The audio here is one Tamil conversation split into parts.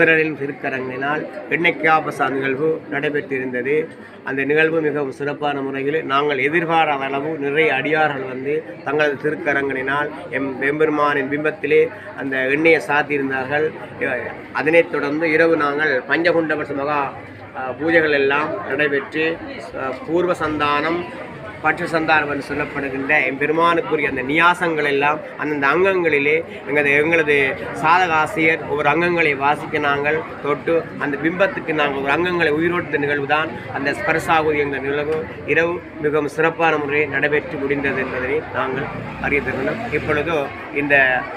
பிம்பத்திலே திருக்கரங்கினால் திருக்கரங்களினால் எண்ணெய்க்காபசா நிகழ்வு நடைபெற்றிருந்தது. அந்த நிகழ்வு மிகவும் சிறப்பான முறையில் நாங்கள் எதிர்பாராத அளவு நிறைய அடியார்கள் வந்து தங்களது திருக்கரங்களினால் எம் எம்பெருமானின் பிம்பத்திலே அந்த எண்ணெயை சாத்தியிருந்தார்கள். அதனைத் தொடர்ந்து இரவு நாங்கள் பஞ்சகுண்டபட்ச மகா பூஜைகள் எல்லாம் நடைபெற்று பூர்வ சந்தானம் பட்ச சந்தானம் என்று சொல்லப்படுகின்ற எம்பெருமானுக்குரிய அந்த நியாசங்கள் எல்லாம் அந்தந்த அங்கங்களிலே எங்களது எங்களது சாதகாசியர் ஒவ்வொரு அங்கங்களை வாசிக்க நாங்கள் தொட்டு அந்த பிம்பத்துக்கு நாங்கள் ஒரு அங்கங்களை உயிரோட்ட நிகழ்வு தான் அந்த ஸ்பர்சாகுதி என்ற நிகழ்வு இரவு மிகவும் சிறப்பான முறையில் நடைபெற்று முடிந்தது என்பதனை நாங்கள் அறிய தருகிறோம். இப்பொழுதோ இந்த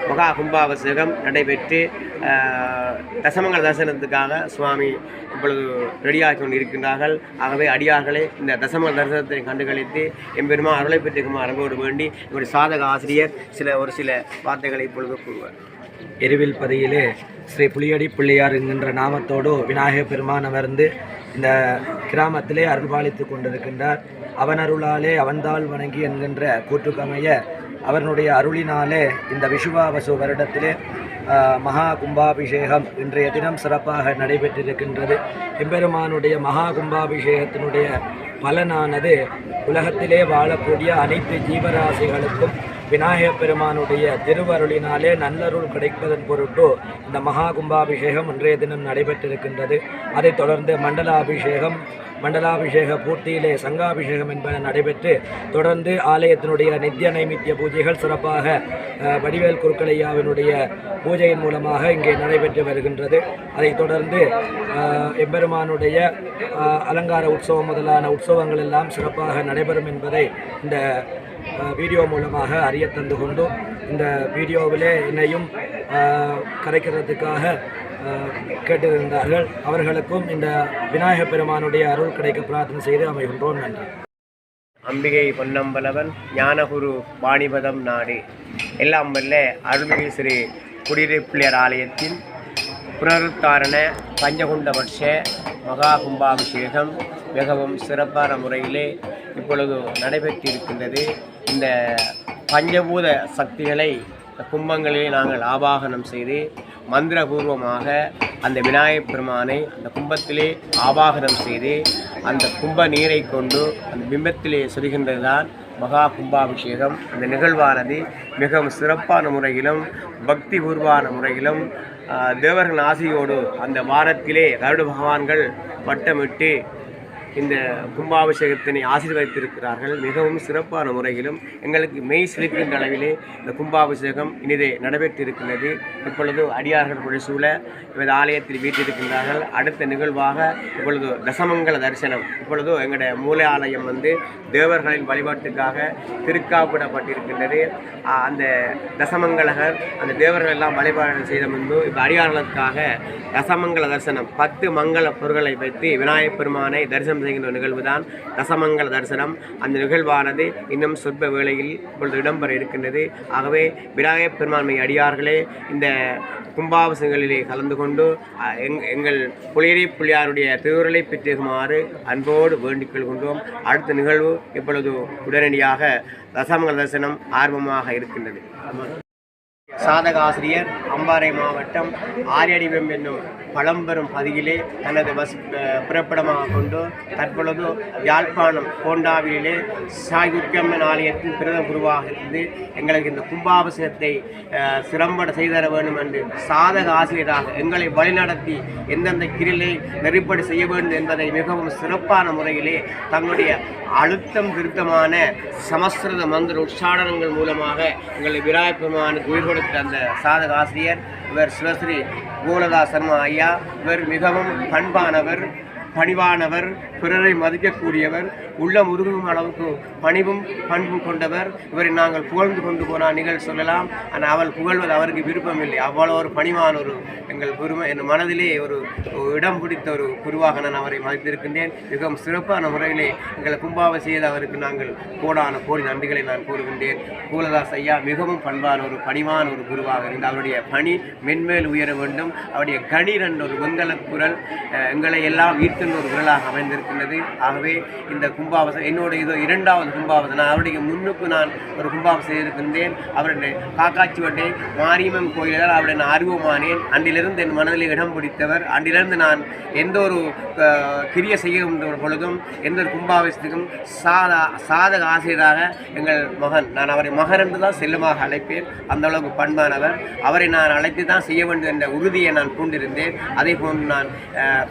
மகா கும்பாபிஷேகம் நடைபெற்று ஆஹ், தசமங்கல தரிசனத்துக்காக சுவாமி இப்பொழுது ரெடியாகி கொண்டு இருக்கின்றார்கள் ஆகவே அடியார்களே இந்த தசமங்கல தரிசனத்தை கண்டுகளித்து எம்பெருமா அருளை பெற்றிருக்குமா? அரங்கோடு வேண்டி எங்களுடைய சாதக ஆசிரியர் சில ஒரு சில வார்த்தைகளை இப்பொழுது கூறுவார். எருவில் பதியிலே ஸ்ரீ புலியடி பிள்ளையார் என்கின்ற நாமத்தோடு விநாயக பெருமான் அமர்ந்து இந்த கிராமத்திலே அருள்பாலித்து கொண்டிருக்கின்றார். அவன் அருளாலே அவன்தாள் வணங்கி என்கின்ற கூற்றுக்கமைய அவனுடைய அருளினாலே இந்த விஷுவாவசு வருடத்திலே ஆஹ், மகா கும்பாபிஷேகம் இன்றைய தினம் சிறப்பாக நடைபெற்றிருக்கின்றது. எம்பெருமானுடைய மகா கும்பாபிஷேகத்தினுடைய பலனானது உலகத்திலே வாழக்கூடிய அனைத்து ஜீவராசிகளுக்கும் விநாயகப் பெருமானுடைய திருவருளினாலே நல்லருள் கிடைப்பதன் பொருட்டு இந்த மகா கும்பாபிஷேகம் இன்றைய தினம் நடைபெற்றிருக்கின்றது. அதைத் தொடர்ந்து மண்டலாபிஷேகம் மண்டலாபிஷேக பூர்த்தியிலே சங்காபிஷேகம் என்பன நடைபெற்று தொடர்ந்து ஆலயத்தினுடைய நித்திய நைமித்திய பூஜைகள் சிறப்பாக வடிவேல் குருக்களையாவினுடைய பூஜையின் மூலமாக இங்கே நடைபெற்று வருகின்றது. அதைத் தொடர்ந்து எம்பெருமானுடைய அலங்கார உற்சவம் முதலான உற்சவங்கள் எல்லாம் சிறப்பாக நடைபெறும் என்பதை இந்த வீடியோ மூலமாக அறிய தந்து கொண்டும் இந்த வீடியோவிலே என்னையும் கரைக்கிறதுக்காக கேட்டிருந்தார்கள். அவர்களுக்கும் இந்த விநாயகப் பெருமானுடைய அருள் கிடைக்க பிரார்த்தனை செய்து அமைகின்றோம். நன்றி. அம்பிகை பொன்னம்பலவன் ஞானகுரு வாணிபதம் நாடு. எல்லாம் வல்ல அருள்மிகு ஸ்ரீ குடியிருப்பிள்ளையர் ஆலயத்தின் புனருத்தாரண பஞ்சகுண்ட வருஷ மகா கும்பாபிஷேகம் மிகவும் சிறப்பான முறையிலே இப்பொழுது நடைபெற்றிருக்கின்றது. இந்த பஞ்சபூத சக்திகளை கும்பங்களிலே நாங்கள் ஆவாகனம் செய்து மந்திரபூர்வமாக அந்த விநாயகப் பெருமானை அந்த கும்பத்திலே ஆவாகனம் செய்து அந்த கும்ப நீரை கொண்டு அந்த பிம்பத்திலே சொல்கின்றதுதான் மகா கும்பாபிஷேகம். அந்த நிகழ்வானது மிகவும் சிறப்பான முறையிலும் பக்தி பூர்வான முறையிலும் தேவர்கள் ஆசையோடு அந்த வாரத்திலே கருடு பகவான்கள் வட்டமிட்டு இந்த கும்பாபிஷேகத்தினை ஆசீர்வதித்திருக்கிறார்கள். மிகவும் சிறப்பான முறையிலும் எங்களுக்கு மெய் சிலிர்க்கின்ற அளவிலே இந்த கும்பாபிஷேகம் இனிதே நடைபெற்றிருக்கின்றது இப்பொழுது அடியார்கள் புடைசூழ இவர் ஆலயத்தில் வீட்டிருக்கின்றார்கள் அடுத்த நிகழ்வாக இப்பொழுது தசமங்கல தரிசனம். இப்பொழுது எங்களுடைய மூல ஆலயம் வந்து தேவர்களின் வழிபாட்டுக்காக திருக்காப்பிடப்பட்டிருக்கின்றது அந்த தசமங்கலகர் அந்த தேவர்கள் எல்லாம் வழிபாடு செய்த முன்பு இப்போ அடியார்களுக்காக தசமங்கல தரிசனம் பத்து மங்கள பொருட்களை வைத்து விநாயகப் பெருமானை தரிசனம் செய்கின்ற நிகழ்வு தான் தசமங்கல தரிசனம். அந்த நிகழ்வானது இன்னும் சொற்ப வேளையில் இப்பொழுது இடம்பெற இருக்கின்றது. ஆகவே விநாயகப் பெருமான்மை அடியார்களே இந்த கும்பாபிஷங்களிலே கலந்து கொண்டு எங் எங்கள் புலியரி புலியாருடைய திருவுரலை பெற்றுகுமாறு அன்போடு வேண்டிக் கொள்கின்றோம். அடுத்த நிகழ்வு இப்பொழுது உடனடியாக தசமங்கல தரிசனம் ஆர்வமாக இருக்கின்றது. சாதக ஆசிரியர் அம்பாறை மாவட்டம் ஆரியடிவம் என்னும் பழம்பெரும் பதியிலே தனது வஸ் பிறப்பிடமாக கொண்டு தற்பொழுது யாழ்ப்பாணம் கோண்டாவிலே சாகித்யம்மன் ஆலயத்தின் பிரத குருவாக இருந்து எங்களுக்கு இந்த கும்பாபிஷேகத்தை சிறம்பட செய்தர வேண்டும் என்று சாதக ஆசிரியராக எங்களை வழிநடத்தி எந்தெந்த கிரிலை நெறிப்படி செய்ய வேண்டும் என்பதை மிகவும் சிறப்பான முறையிலே தங்களுடைய அழுத்தம் திருத்தமான சமஸ்கிருத மந்திர உச்சாரணங்கள் மூலமாக எங்களை விராயப்பெருமானுக்கு உயிர் கொடுத்த அந்த சாதக ஆசிரியர் இவர் சிவஸ்ரீ கோலதாஸ் சர்மா ஐயா இவர் மிகவும் பண்பானவர். பணிவானவர் பிறரை மதிக்கக்கூடியவர் உள்ள முருகும் அளவுக்கு பணிவும் பண்பும் கொண்டவர். இவரை நாங்கள் புகழ்ந்து கொண்டு போனால் நிகழ் சொல்லலாம். ஆனால் அவள் புகழ்வது அவருக்கு விருப்பமில்லை. அவ்வளோ ஒரு பணிவான ஒரு எங்கள் குருமை என் மனதிலே ஒரு இடம் பிடித்த ஒரு குருவாக நான் அவரை மதித்திருக்கின்றேன். மிகவும் சிறப்பான முறையிலே எங்களை கும்பாவை செய்த அவருக்கு நாங்கள் கோடான கோடி நன்றிகளை நான் கூறுகின்றேன். கூலதாஸ் ஐயா மிகவும் பண்பான ஒரு பணிவான ஒரு குருவாக இருந்து அவருடைய பணி மென்மேல் உயர வேண்டும். அவருடைய கணீர் என்ற ஒரு வெங்கல குரல் எங்களை எல்லாம் ஈர்த்து வாழ்த்துன்ற ஒரு விரலாக அமைந்திருக்கின்றது. ஆகவே இந்த கும்பாவசம் என்னோட இது இரண்டாவது கும்பாவசம் நான் அவருடைய முன்னுக்கு நான் ஒரு கும்பாவசம் செய்திருக்கின்றேன். அவருடைய காக்காட்சி வட்டை மாரியம்மன் கோயிலில் அவருடைய நான் அறிவுமானேன் அன்றிலிருந்து என் மனதில் இடம் பிடித்தவர். அன்றிலிருந்து நான் எந்த ஒரு கிரிய செய்கின்ற பொழுதும் எந்த ஒரு கும்பாபிஷத்துக்கும் சாதா சாதக ஆசிரியராக எங்கள் மகன் நான் அவரை மகன் என்று தான் செல்லுமாக அழைப்பேன். அந்த அளவுக்கு பண்பானவர். அவரை நான் அழைத்து தான் செய்ய வேண்டும் என்ற உறுதியை நான் பூண்டிருந்தேன். அதே போன்று நான்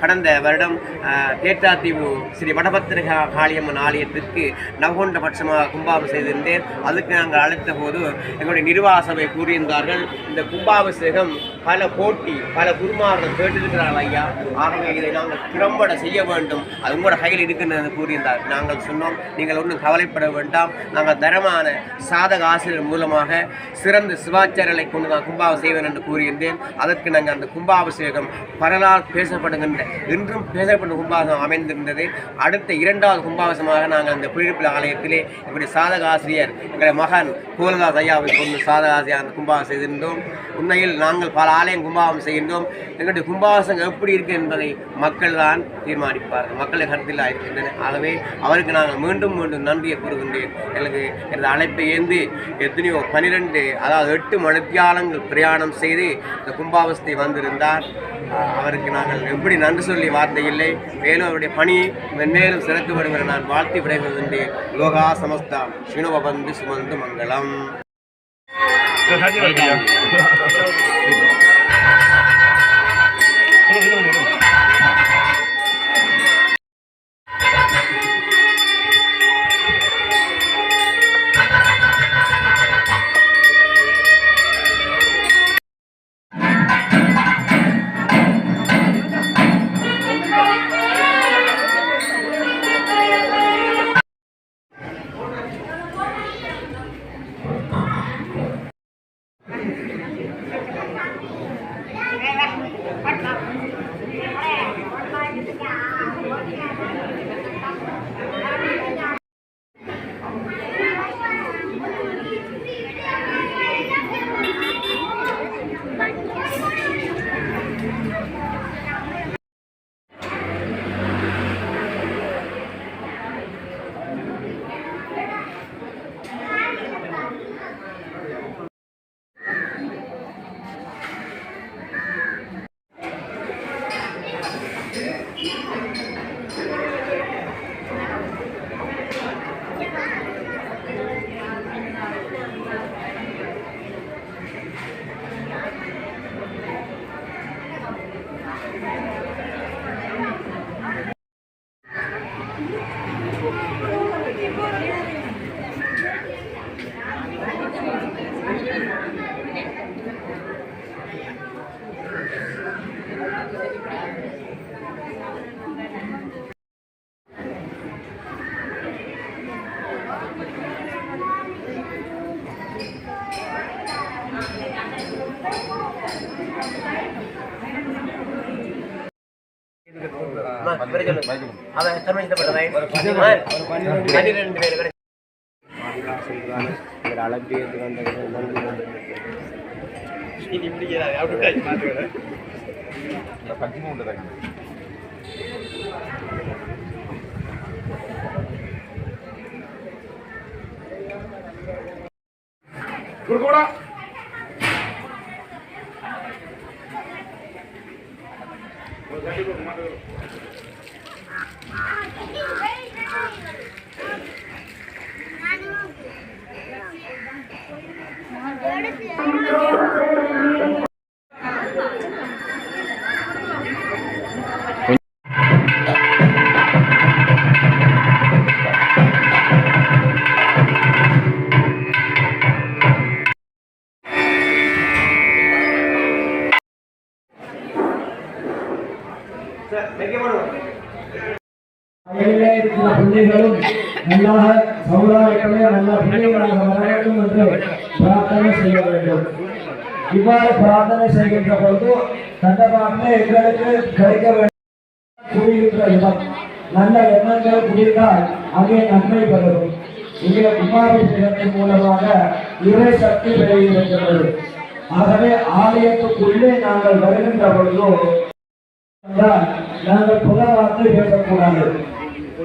கடந்த வருடம் அஹ், தேற்றாத்தீவு ஸ்ரீ வடபத்திரகா காளியம்மன் ஆலயத்திற்கு நவகொண்ட பட்சமாக கும்பாபிஷேகம் செய்திருந்தேன். அதுக்கு நாங்கள் அழைத்த போது எங்களுடைய நிர்வாக சபை கூறியிருந்தார்கள் இந்த கும்பாபிஷேகம் பல போட்டி பல குருமார்கள் கேட்டிருக்கிறார்கள் ஐயா. ஆகவே இதை நாங்கள் திறம்பட செய்ய வேண்டும். அது உங்களோட கையில் இருக்கின்றது கூறியிருந்தார். நாங்கள் சொன்னோம் நீங்கள் ஒன்றும் கவலைப்பட வேண்டாம். நாங்கள் தரமான சாதக ஆசிரியர் மூலமாக சிறந்த சிவாச்சாரியர்களை கொண்டு நான் கும்பாபிஷேகம் செய்வேன் என்று கூறியிருந்தேன். அதற்கு நாங்கள் அந்த கும்பாபிஷேகம் பரலால் பேசப்படுகின்ற இன்றும் பேசப்படும் கும்பாபிஷேகம் அமைந்திருந்தது. அடுத்த இரண்டாவது கும்பாபிஷேகமாக நாங்கள் அந்த குடியிருப்பு ஆலயத்திலே இப்படி சாதக ஆசிரியர் எங்களுடைய மகன் கோலதாஸ் ஐயாவை கொண்டு சாதக ஆசிரியர் அந்த கும்பாபிஷேகம் செய்திருந்தோம். உண்மையில் நாங்கள் பல ஆலயம் கும்பாபிஷேகம் செய்கின்றோம். எங்களுடைய கும்பாபிஷேகம் எப்படி இருக்குது என்பதை மக்கள் தான் தீர்மானிப்பார்கள். மக்களை கருத்தில் இருக்கின்றன. ஆகவே அவருக்கு நாங்கள் மீண்டும் மீண்டும் நன்றியை கூறுகின்றேன். எனக்கு எனது அழைப்பை ஏந்து எத்தனையோ பனிரெண்டு அதாவது எட்டு மணித்தியாலங்கள் பிரயாணம் செய்து இந்த கும்பாபிஷத்தை வந்திருந்தார். அவருக்கு நாங்கள் எப்படி நன்றி சொல்லி வார்த்தை இல்லை. மேலும் அவருடைய பணி மென்மேலும் சிறக்கப்படும் என நான் வாழ்த்தி விடைபெறுகின்றேன். லோகா சமஸ்தா. ஸ்ரீனோபந்து சுமந்து மங்களம். அவன் சர்வஜித்தப்பட்டவன் பன்னிரெண்டு பேர் கிடை அழைப்பியத்துக்கு வந்த நன்றி இனி முடியாது அப்படி மாற்றுகிறேன் சார் குழந்தைகளும் நல்லாக சமுதாயத்திலே நல்ல பிள்ளைகளாக வர வேண்டும் என்று பிரார்த்தனை செய்ய வேண்டும். இவ்வாறு பிரார்த்தனை செய்கின்ற பொழுது கண்டமாக எங்களுக்கு கிடைக்க வேண்டும் குடியிருக்கிற இடம் நல்ல எண்ணங்கள் குடித்தால் அங்கே நன்மை பெறும். இங்கே குமாரபிஷேகத்தின் மூலமாக இறை சக்தி பெறுகிறது ஆகவே ஆலயத்துக்குள்ளே நாங்கள் வருகின்ற பொழுது நாங்கள் புற வார்த்தை பேசக்கூடாது.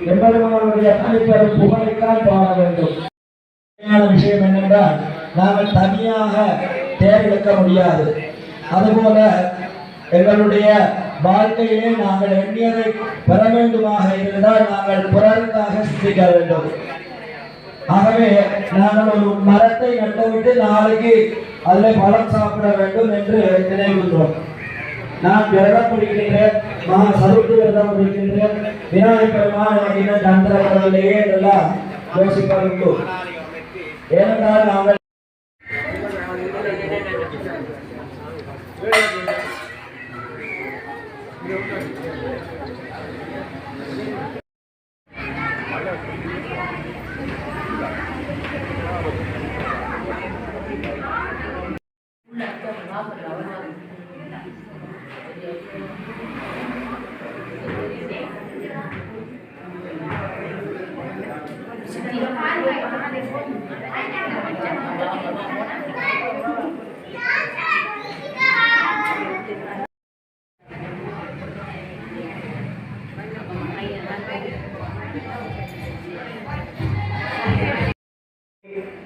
எம்பெருமானுடைய தனிப்பெரும் புகழைத்தான் பாட வேண்டும். விஷயம் என்னென்றால் நாங்கள் தனியாக தேர்ந்தெடுக்க முடியாது. அதுபோல எங்களுடைய வாழ்க்கையிலே நாங்கள் எண்ணியதை பெற வேண்டுமாக இருந்தால் நாங்கள் பிறருக்காக சிந்திக்க வேண்டும். ஆகவே நாங்கள் ஒரு மரத்தை நட்டுவிட்டு நாளைக்கு அதில் பழம் சாப்பிட வேண்டும் என்று நினைவுகிறோம் நான் விரதம் பிடிக்கின்றேன் மகா சதுர்த்தி விரதம் பிடிக்கின்றேன் விநாயகர் பெருமான் அப்படின்னு இன்னும் தந்திரப்படவில்லையே என்றெல்லாம் யோசிப்பதுண்டு ஏனென்றால் நாங்கள்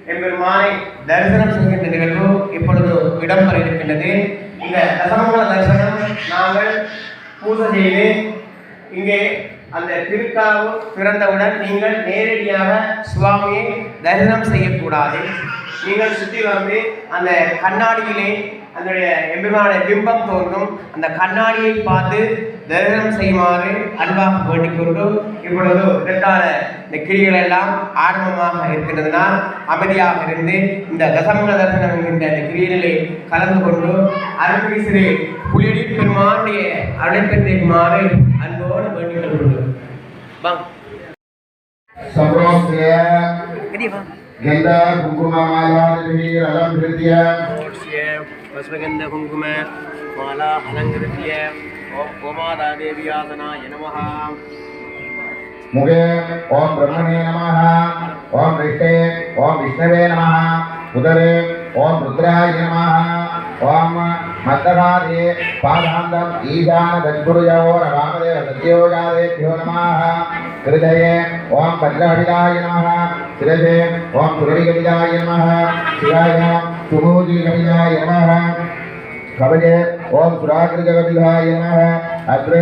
எம்பெருமானை தரிசனம் செய்கின்ற நிகழ்வு இடம் இடம்பெற இருக்கின்றது. இந்த தசமங்கல தரிசனம் நாங்கள் பூஜை செய்து இங்கே அந்த திருக்காவு பிறந்தவுடன் நீங்கள் நேரடியாக சுவாமியை தரிசனம் செய்யக்கூடாது. நீங்கள் சுற்றி வந்து அந்த கண்ணாடியிலே அதனுடைய எம்பெருமான பிம்பம் தோன்றும். அந்த கண்ணாடியை பார்த்து தரிசனம் செய்யுமாறு அன்பாக வேண்டிக் கொண்டு இப்பொழுது இதற்கான இந்த கிரிகள் எல்லாம் ஆரம்பமாக இருக்கின்றதனால் அமைதியாக இருந்து இந்த தசமங்க தரிசனம் என்கின்ற இந்த கிரியிலே கலந்து கொண்டு அருள்மிகு சிறு புலியடி பெருமானுடைய அழைப்பிற்குமாறு அன்போடு வேண்டிக் கொள்கிறோம் வாங்க गंदा कुंकुम मालाभृत्य पुष्पगंध कुंकुम माला अलंकृत्य ओम गोमाता देवी आसनाय नमः। मुगे ओम ब्रह्मणे नमः ओम वृष्टे ओम विष्णुवे नमः उदरे ओम रुद्राय नमः ओम मत्तराधे पादान्तम् ईशान दशपुरुजावो रामदेव सत्योगादेभ्यो नमः कृदये ओम भद्रहरिदाय नमः श्रीदे ओम सुरली गविदाय नमः शिवाय सुमोजी गविदाय नमः कवये ओम सुराग्र गविदाय नमः अत्रे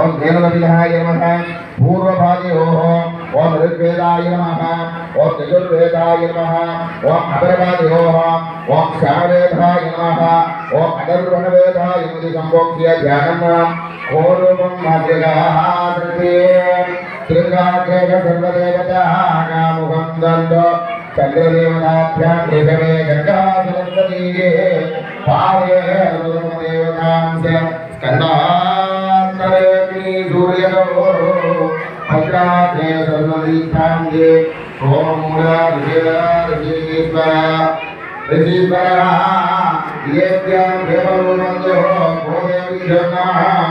ओम धेनु गविदाय नमः पूर्व भागे ओह ओम ऋग्वेदाय नमः ओम यजुर्वेदाय नमः ओम अथर्ववादि ओह ओम सामवेदाय नमः ओम अथर्ववेदाय नमः इति संबोध्य ध्यानम् ओरुम मद्रगाः तृतीयम् శృంగాగ్రేణ సర్వదేవతాముఖం దండో చంద్రదేవతాభ్యాం ఋషభే గంగా సరస్వతీయే పాదే దేవతాంశ స్కందాంతరేగ్ని సూర్యగో అష్టాగ్రే సర్వదీష్టాంగే ఓం మూలా ఋషిరా ఋషీశ్వర ఋషీశ్వర ఏభ్యాం దేవరూపంతో గోదేవీ జన్మాం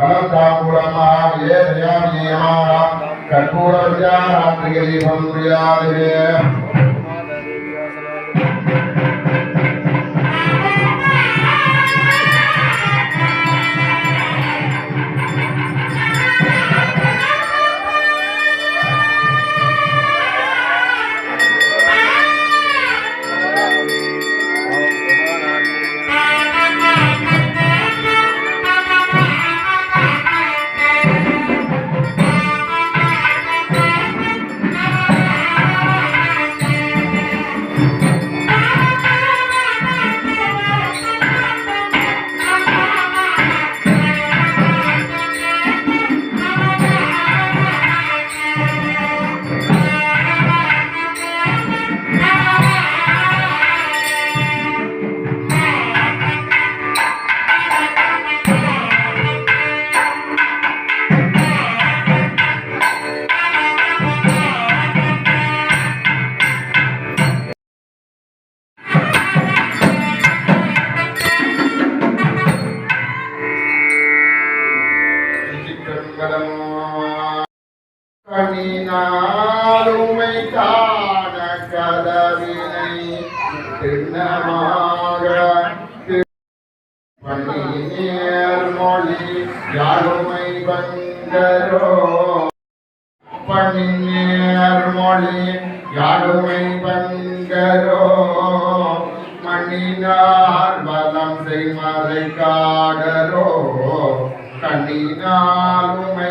மனத்தாம்புடமாவிலே தயாமியமாரா கற்பூர விஜயாராத்திரிகை பந்துரியாதிரே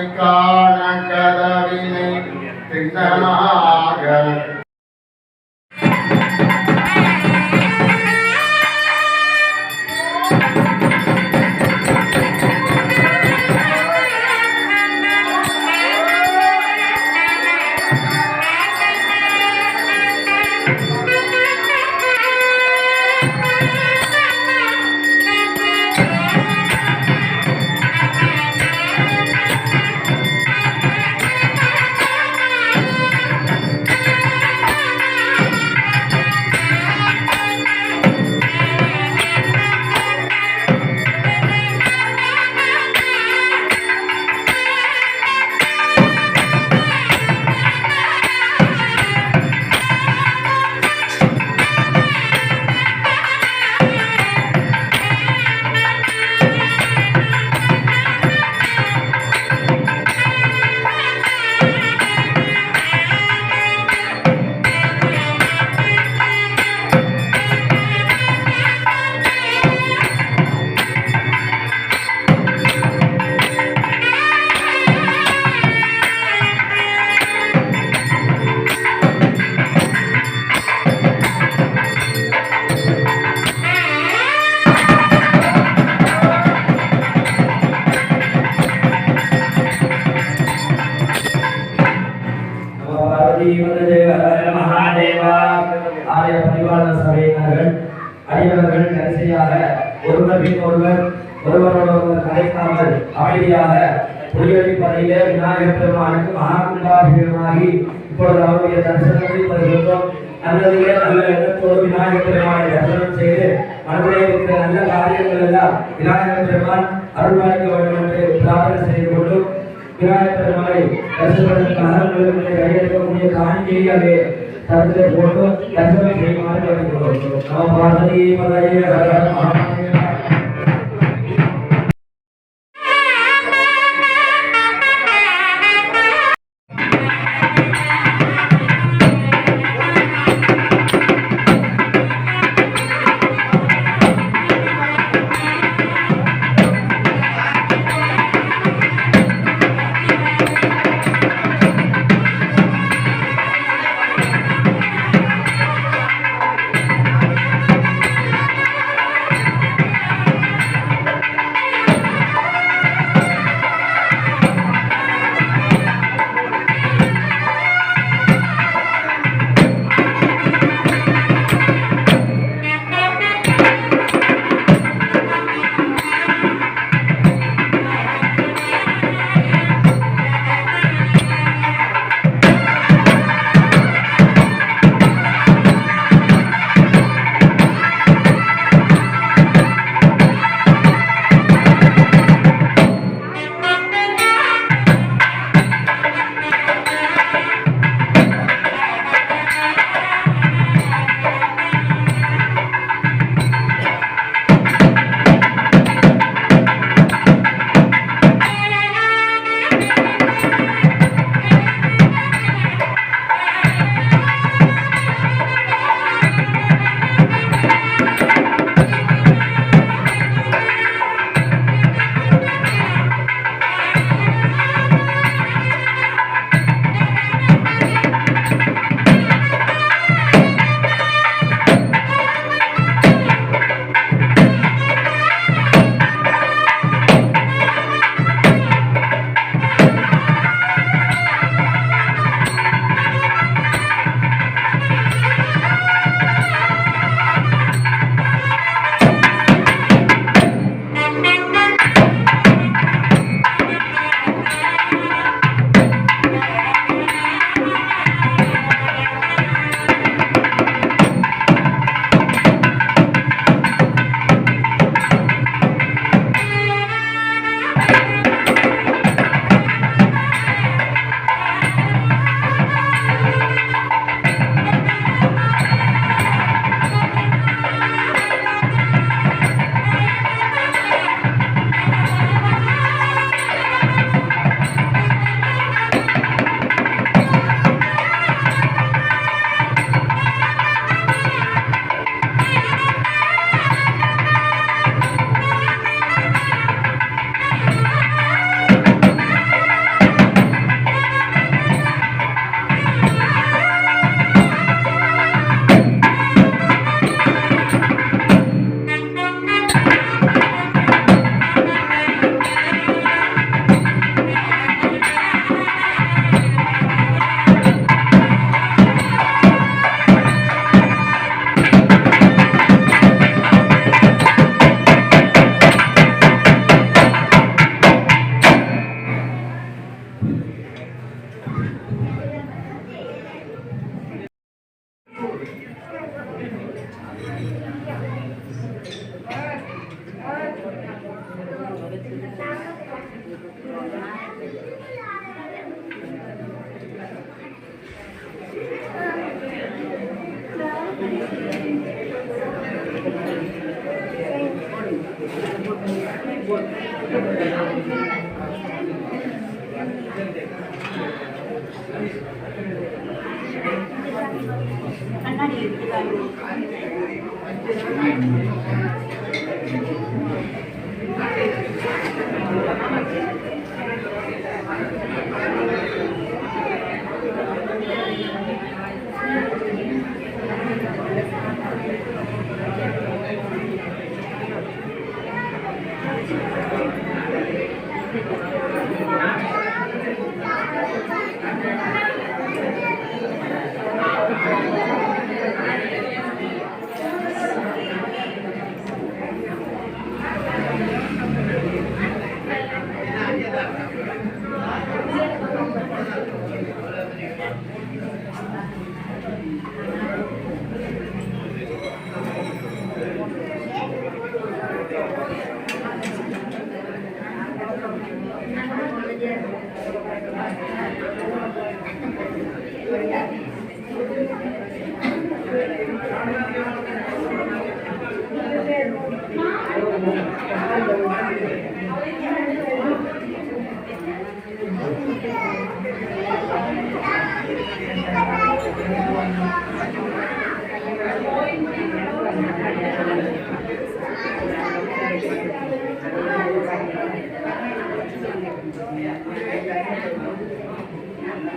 God, மகாதேவா. ஆலய பரிவாள சபையினர்கள் அடியவர்கள் கடைசியாக ஒருவர் பின் ஒருவர் ஒருவரோடு ஒருவர் கலைக்காமல் அமைதியாக புலியடிப்படையிலே விநாயகர் பெருமானுக்கு மகாகுண்டாபிஷேகமாகி இப்பொழுது அவருடைய தரிசனத்தை பெறுகின்றோம் நல்லதிலே நல்ல எண்ணத்தோடு விநாயகர் பெருமானை தரிசனம் செய்து மனதிலே இருக்கிற நல்ல காரியங்கள் எல்லாம் விநாயகர் பெருமான் அருள்வாய்க்க வேண்டும் என்று பிரார்த்தனை செய்து கொண்டும் கொண்டு விநாயகர் பெருமானை தரிசனத்திற்காக உங்களுக்கு கையெழுக்கக்கூடிய காணிக்கையை அங்கே தரத்திலே போட்டு தரிசனம் செய்யுமாறு கேட்டுக்கொள்கிறோம் நம பார்வதி பதையே ஹர ஹர மகாதேவா ஆ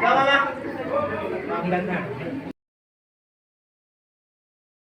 Tama na. Maganda.